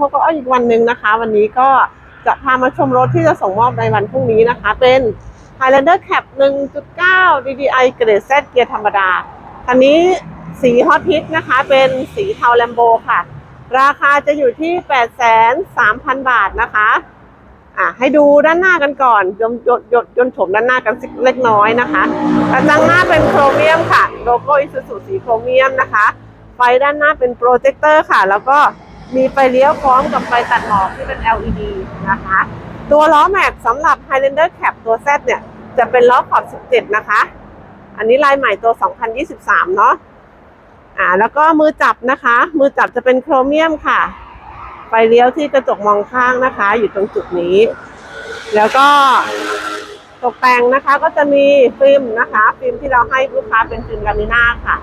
พบกับอ้อยอีกวันหนึ่งนะคะ วันนี้ก็จะพามาชมรถที่จะส่งมอบในวันพรุ่งนี้นะคะ เป็น Highlander Cap 1.9 DDI เกรด Z เกียร์ธรรมดาคันนี้สีฮอตฮิตนะคะ เป็นสีเทาแลมโบค่ะ ราคาจะอยู่ที่ 8,300บาทนะคะอะให้ดูด้านหน้ากันก่อนยนยนยนยนโฉมด้านหน้ากันสักเล็กน้อยนะคะกระจังหน้าเป็นโครเมียมค่ะ โลโก้อิซูซูสีโครเมียมนะคะ ไฟด้านหน้าเป็นโปรเจคเตอร์ค่ะ แล้วก็ มีไฟเลี้ยวพร้อมกับไฟตัดหมอกที่เป็น LED นะคะ ตัวล้อแม็กสำหรับ Highlander Cap ตัว Z เนี่ยจะเป็นล้อขอบ 17 นะคะ อันนี้ลายใหม่ตัว 2023 เนาะอ่าแล้วก็มือจับนะคะ มือจับจะเป็นโครเมียมค่ะ ไฟเลี้ยวที่กระจกมองข้างนะคะ อยู่ตรงจุดนี้ แล้วก็ตกแต่งนะคะก็จะมีฟิล์มนะคะ ฟิล์มที่เราให้ลูกค้าเป็นฟิล์มลามิน่าค่ะ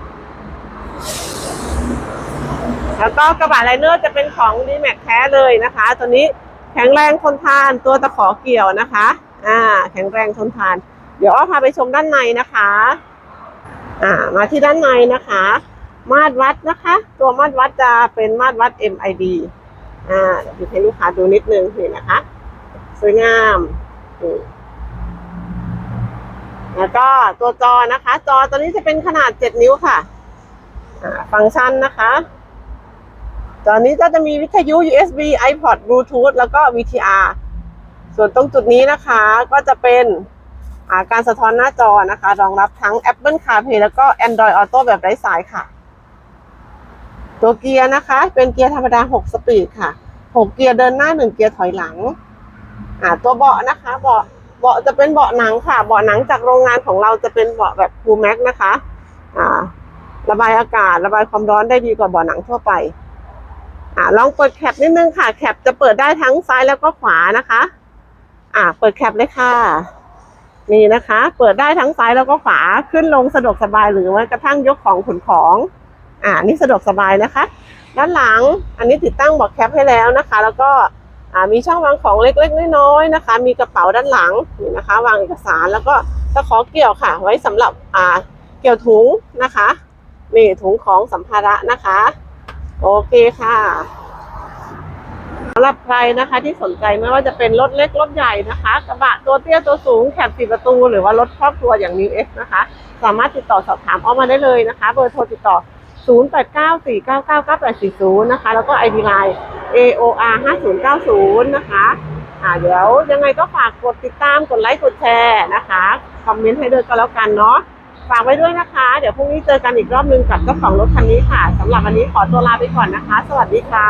แล้วก็กระบะไลเนอร์จะเป็นของดีแม็กแท้เลยนะคะ ตัวนี้แข็งแรงทนทานตัวตะขอเกี่ยวนะคะ อ่า แข็งแรงทนทาน เดี๋ยวอ้อพาไปชมด้านในนะคะ อ่า มาที่ด้านในนะคะ มาตรวัดนะคะ ตัวมาตรวัดจะเป็นมาตรวัด MID อ่าเดี๋ยวให้ลูกค้าดูนิดนึงนี่นะคะ สวยงามอืมแล้วก็ตัวจอนะคะ จอตัวนี้จะเป็นขนาด 7 นิ้วค่ะอ่าฟังก์ชันนะคะ จอนนี้ก็จะมีวิทยุ USB iPod Bluetooth แล้วก็ VTR ส่วนตรงจุดนี้นะคะก็จะเป็นอาการสะท้อนหน้าจอนะคะ รองรับทั้ง Apple CarPlay แล้วก็ Android Auto แบบไร้สายค่ะ ตัวเกียร์นะคะ เป็นเกียร์ธรรมดา 6 สปีดค่ะ 6 เกียร์เดินหน้า 1 เกียร์ถอยหลัง อ่า ตัวเบาะนะคะเบาะเบาะจะเป็นเบาะหนังค่ะ เบาะหนังจากโรงงานของเราจะเป็นเบาะแบบ Full Max นะคะ อ่า ระบายอากาศ ระบายความร้อนได้ดีกว่าเบาะหนังทั่วไป ลองเปิดแคปนิดนึงค่ะ แคปจะเปิดได้ทั้งซ้ายแล้วก็ขวานะคะ อ่า เปิดแคปเลยค่ะ นี่นะคะ เปิดได้ทั้งซ้ายแล้วก็ขวา ขึ้นลงสะดวกสบายหรือว่ากระทั่งยกของขนของ อ่า นี่สะดวกสบายนะคะ ด้านหลัง อันนี้ติดตั้งบอกแคปให้แล้วนะคะ แล้วก็ อ่า มีช่องวางของเล็กๆน้อยๆนะคะ มีกระเป๋าด้านหลัง นี่นะคะ วางเอกสารแล้วก็ตะขอเกี่ยวค่ะ ไว้สำหรับ อ่า เกี่ยวถุงนะคะ นี่ถุงของสัมภาระนะคะโอเคค่ะำหรับใครนะคะที่สนใจไม่ว่าจะเป็นรถเล็กรถใหญ่นะคะ กระบะตัวเตี้ยตัวสูงแคบสี่ประตู หรือว่ารถครอบครัวอย่าง New X นะคะ สามารถติดต่อสอบถามออมมาได้เลยนะคะ เบอร์โทรติดต่อ 0894999840 นะคะ แล้วก็ ID Line AOR 5090 นะคะอ่าเดี๋ยวยังไงก็ฝากกดติดตามกดไลค์กดแชร์นะคะคอมเมนต์ให้ด้วยก็แล้วกันเนาะฝากไว้ด้วยนะคะ เดี๋ยวพรุ่งนี้เจอกันอีกรอบนึงกับเจ้าของรถคันนี้ค่ะสำหรับวันนี้ขอตัวลาไปก่อนนะคะ สวัสดีค่ะ